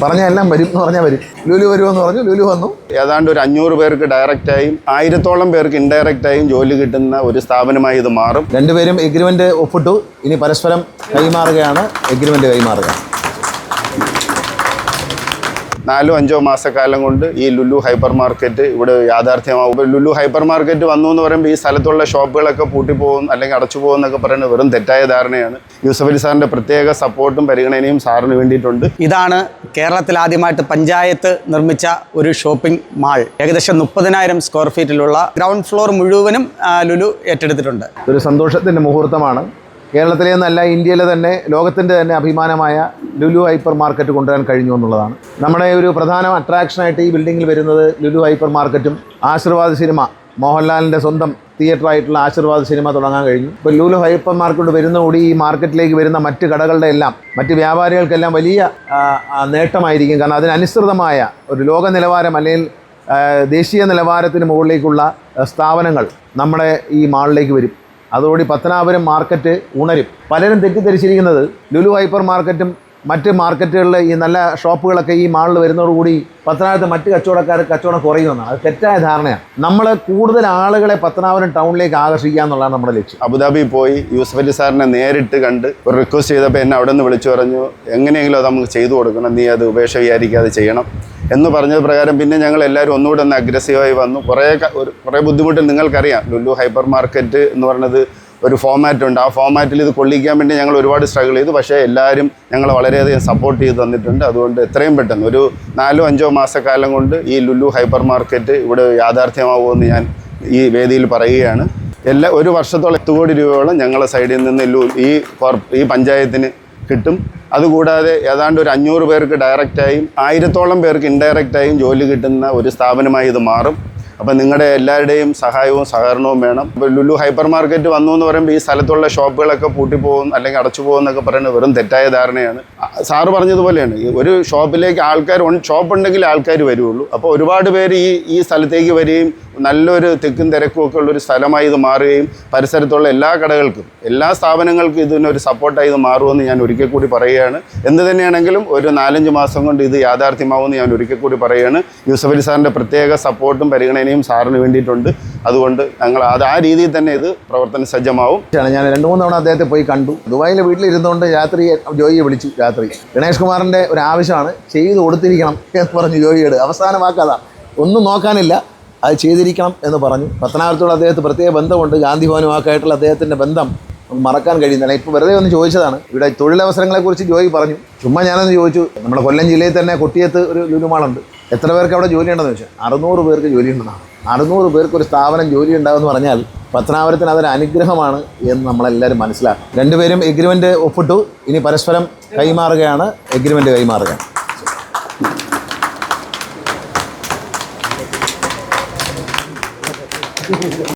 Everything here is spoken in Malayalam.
പറഞ്ഞാൽ എല്ലാം വരും എന്ന് പറഞ്ഞാൽ വരും. ലുലു വരുമെന്ന് പറഞ്ഞു ലുലു വന്നു. ഏതാണ്ട് ഒരു അഞ്ഞൂറ് പേർക്ക് ഡയറക്റ്റായും ആയിരത്തോളം പേർക്ക് ഇൻഡയറക്റ്റായും ജോലി കിട്ടുന്ന ഒരു സ്ഥാപനമായി ഇത് മാറും. രണ്ടുപേരും എഗ്രിമെന്റ് ഒപ്പിട്ടു. ഇനി പരസ്പരം കൈമാറുകയാണ്. എഗ്രിമെന്റ് കൈമാറുക. നാലോ അഞ്ചോ മാസക്കാലം കൊണ്ട് ഈ ലുലു ഹൈപ്പർ മാർക്കറ്റ് ഇവിടെ യാഥാർത്ഥ്യമാകും ലുലു ഹൈപ്പർ മാർക്കറ്റ് വന്നു എന്ന് പറയുമ്പോൾ ഈ സ്ഥലത്തുള്ള ഷോപ്പുകളൊക്കെ പൂട്ടിപ്പോകും അല്ലെങ്കിൽ അടച്ചു പോകും എന്നൊക്കെ പറയുന്നത് വെറും തെറ്റായ ധാരണയാണ്. യൂസഫ് അലി സാറിന്റെ പ്രത്യേക സപ്പോർട്ടും പരിഗണനയും സാറിന് വേണ്ടിയിട്ടുണ്ട്. ഇതാണ് കേരളത്തിൽ ആദ്യമായിട്ട് പഞ്ചായത്ത് നിർമ്മിച്ച ഒരു ഷോപ്പിംഗ് മാൾ. ഏകദേശം മുപ്പതിനായിരം സ്ക്വയർ ഫീറ്റിലുള്ള ഗ്രൗണ്ട് ഫ്ലോർ മുഴുവനും ലുലു ഏറ്റെടുത്തിട്ടുണ്ട്. ഒരു സന്തോഷത്തിന്റെ മുഹൂർത്തമാണ്. കേരളത്തിലെ എന്നല്ല ഇന്ത്യയിലെ തന്നെ ലോകത്തിന്റെ തന്നെ അഭിമാനമായ ലുലു ഹൈപ്പർ മാർക്കറ്റ് കൊണ്ടുവരാൻ കഴിഞ്ഞു എന്നുള്ളതാണ്. നമ്മുടെ ഒരു പ്രധാന അട്രാക്ഷനായിട്ട് ഈ ബിൽഡിങ്ങിൽ വരുന്നത് ലുലു ഹൈപ്പർ മാർക്കറ്റും ആശീർവാദ് സിനിമ മോഹൻലാലിന്റെ സ്വന്തം തിയേറ്റർ ആയിട്ടുള്ള ആശീർവാദ് സിനിമ തുടങ്ങാൻ കഴിഞ്ഞു. ഇപ്പോൾ ലുലു ഹൈപ്പർ മാർക്കറ്റ് കൂടി ഈ മാർക്കറ്റിലേക്ക് വരുന്ന മറ്റ് കടകളുടെ എല്ലാം മറ്റ് വ്യാപാരികൾക്കെല്ലാം വലിയ നേട്ടമായിരിക്കും. കാരണം അതിനനുസൃതമായ ഒരു ലോക നിലവാരം അല്ലെങ്കിൽ ദേശീയ നിലവാരത്തിന് മുകളിലേക്കുള്ള സ്ഥാപനങ്ങൾ നമ്മുടെ ഈ മാളിലേക്ക് വരും. അതോടെ പത്തനാപുരം മാർക്കറ്റ് ഉണരും. പലരും തെറ്റിദ്ധരിച്ചിരിക്കുന്നത് ലുലു ഹൈപ്പർ മാർക്കറ്റും മറ്റ് മാർക്കറ്റുകളിലെ ഈ നല്ല ഷോപ്പുകളൊക്കെ ഈ മാളിൽ വരുന്നതോടുകൂടി പത്തനാപുരത്തെ മറ്റ് കച്ചവടക്കാർ കച്ചവടം കുറയുമെന്നാണ്. അത് തെറ്റായ ധാരണയാണ്. നമ്മൾ കൂടുതൽ ആളുകളെ പത്തനാപുരം ടൗണിലേക്ക് ആകർഷിക്കുക എന്നുള്ളതാണ് നമ്മുടെ ലക്ഷ്യം. അബുദാബി പോയി യൂസഫ് അലി സാറിനെ നേരിട്ട് കണ്ട് ഒരു റിക്വസ്റ്റ് ചെയ്തപ്പോൾ എന്നെ അവിടെ നിന്ന് വിളിച്ചു പറഞ്ഞു എങ്ങനെയെങ്കിലും അത് നമുക്ക് ചെയ്തു കൊടുക്കണം നീ അത് ഉപേക്ഷ വിചാരിക്കാതെ ചെയ്യണം. എന്ന് പറഞ്ഞത് പ്രകാരം പിന്നെ ഞങ്ങൾ എല്ലാവരും ഒന്നുകൂടെ ഒന്ന് അഗ്രസീവായി വന്നു. കുറേ ഒരു കുറേ ബുദ്ധിമുട്ട് നിങ്ങൾക്കറിയാം. ലുലു ഹൈപ്പർ മാർക്കറ്റ് എന്ന് പറയുന്നത് ഒരു ഫോമാറ്റ് ഉണ്ട്. ആ ഫോമാറ്റിൽ ഇത് കൊള്ളിക്കാൻ വേണ്ടി ഞങ്ങൾ ഒരുപാട് സ്ട്രഗിൾ ചെയ്തു. പക്ഷേ എല്ലാവരും ഞങ്ങളെ വളരെയധികം സപ്പോർട്ട് ചെയ്ത് തന്നിട്ടുണ്ട്. അതുകൊണ്ട് എത്രയും പെട്ടെന്ന് ഒരു നാലോ അഞ്ചോ മാസക്കാലം കൊണ്ട് ഈ ലുലു ഹൈപ്പർ മാർക്കറ്റ് ഇവിടെ യാഥാർത്ഥ്യമാവുമെന്ന് ഞാൻ ഈ വേദിയിൽ പറയുകയാണ്. എല്ലാ ഒരു വർഷത്തോളം എട്ട് കോടി രൂപയോളം ഞങ്ങളുടെ സൈഡിൽ നിന്ന് ഈ ഈ പഞ്ചായത്തിന് കിട്ടും. അതുകൂടാതെ ഏതാണ്ട് ഒരു അഞ്ഞൂറ് പേർക്ക് ഡയറക്റ്റായും ആയിരത്തോളം പേർക്ക് ഇൻഡയറക്റ്റായും ജോലി കിട്ടുന്ന ഒരു സ്ഥാപനമായി ഇത് മാറും. അപ്പം നിങ്ങളുടെ എല്ലാവരുടെയും സഹായവും സഹകരണവും വേണം. ഇപ്പോൾ ലുലു ഹൈപ്പർ മാർക്കറ്റ് വന്നു എന്ന് പറയുമ്പോൾ ഈ സ്ഥലത്തുള്ള ഷോപ്പുകളൊക്കെ പൂട്ടിപ്പോകും അല്ലെങ്കിൽ അടച്ചു പോകും എന്നൊക്കെ പറയുന്നത് വെറും തെറ്റായ ധാരണയാണ്. സാറ് പറഞ്ഞതുപോലെയാണ്. ഒരു ഷോപ്പിലേക്ക് ആൾക്കാർ ഷോപ്പ് ഉണ്ടെങ്കിൽ ആൾക്കാർ വരുള്ളൂ. അപ്പോൾ ഒരുപാട് പേര് ഈ ഈ സ്ഥലത്തേക്ക് വരികയും നല്ലൊരു തിക്കും തിരക്കും ഒക്കെ ഉള്ളൊരു സ്ഥലമായി ഇത് മാറുകയും പരിസരത്തുള്ള എല്ലാ കടകൾക്കും എല്ലാ സ്ഥാപനങ്ങൾക്കും ഇതിനൊരു സപ്പോർട്ടായി ഇത് മാറുമെന്ന് ഞാൻ ഒരിക്കൽ കൂടി പറയുകയാണ്. എന്ത് തന്നെയാണെങ്കിലും ഒരു നാലഞ്ച് മാസം കൊണ്ട് ഇത് യാഥാർത്ഥ്യമാവുമെന്ന് ഞാൻ ഒരിക്കൽ കൂടി പറയുകയാണ്. യൂസഫ് അലി സാറിന്റെ പ്രത്യേക സപ്പോർട്ടും പരിഗണനയും സാറിന് വേണ്ടിയിട്ടുണ്ട്. അതുകൊണ്ട് ഞങ്ങൾ അത് ആ രീതിയിൽ തന്നെ ഇത് പ്രവർത്തന സജ്ജമാവും. ഞാൻ രണ്ട് മൂന്ന് തവണ അദ്ദേഹത്തെ പോയി കണ്ടു. ദുബായിലെ വീട്ടിലിരുന്നുകൊണ്ട് രാത്രി ജോയിയെ വിളിച്ചു രാത്രി. ഗണേഷ് കുമാറിന്റെ ഒരു ആവശ്യമാണ്. ചെയ്തു കൊടുത്തിരിക്കണം എന്ന് പറഞ്ഞു ജോയിയോട്. അവസാന വാക്കതാണ് ഒന്നും നോക്കാനില്ല. അത് ചെയ്തിരിക്കണം എന്ന് പറഞ്ഞു. പത്തനാപുരത്തോട് അദ്ദേഹത്തിന് പ്രത്യേക ബന്ധമുണ്ട്. ഗാന്ധി ഭവനുമാക്കായിട്ടുള്ള അദ്ദേഹത്തിന്റെ ബന്ധം മറക്കാൻ കഴിയുന്നില്ല. ഇപ്പോൾ വെറുതെ ഒന്ന് ചോദിച്ചതാണ്. ഇവിടെ തൊഴിലവസരങ്ങളെക്കുറിച്ച് ജോയി പറഞ്ഞു. ചുമ്മാ ഞാനൊന്ന് ചോദിച്ചു. നമ്മുടെ കൊല്ലം ജില്ലയിൽ തന്നെ കൊട്ടിയത്ത് ഒരു ലുലുമാളുണ്ട്. എത്ര പേർക്ക് അവിടെ ജോലി ഉണ്ടെന്ന് ചോദിച്ചാൽ അറുന്നൂറ് പേർക്ക് ജോലി ഉണ്ടെന്നാണ് അറുന്നൂറ് പേർക്ക് ഒരു സ്ഥാപനം ജോലി ഉണ്ടാകുമെന്ന് പറഞ്ഞാൽ പത്തനാപുരത്തിന് അതൊരു അനുഗ്രഹമാണ് എന്ന് നമ്മളെല്ലാവരും മനസ്സിലാക്കും. രണ്ടുപേരും എഗ്രിമെന്റ് ഒപ്പിട്ടു. ഇനി പരസ്പരം കൈമാറുകയാണ്. എഗ്രിമെന്റ് കൈമാറുക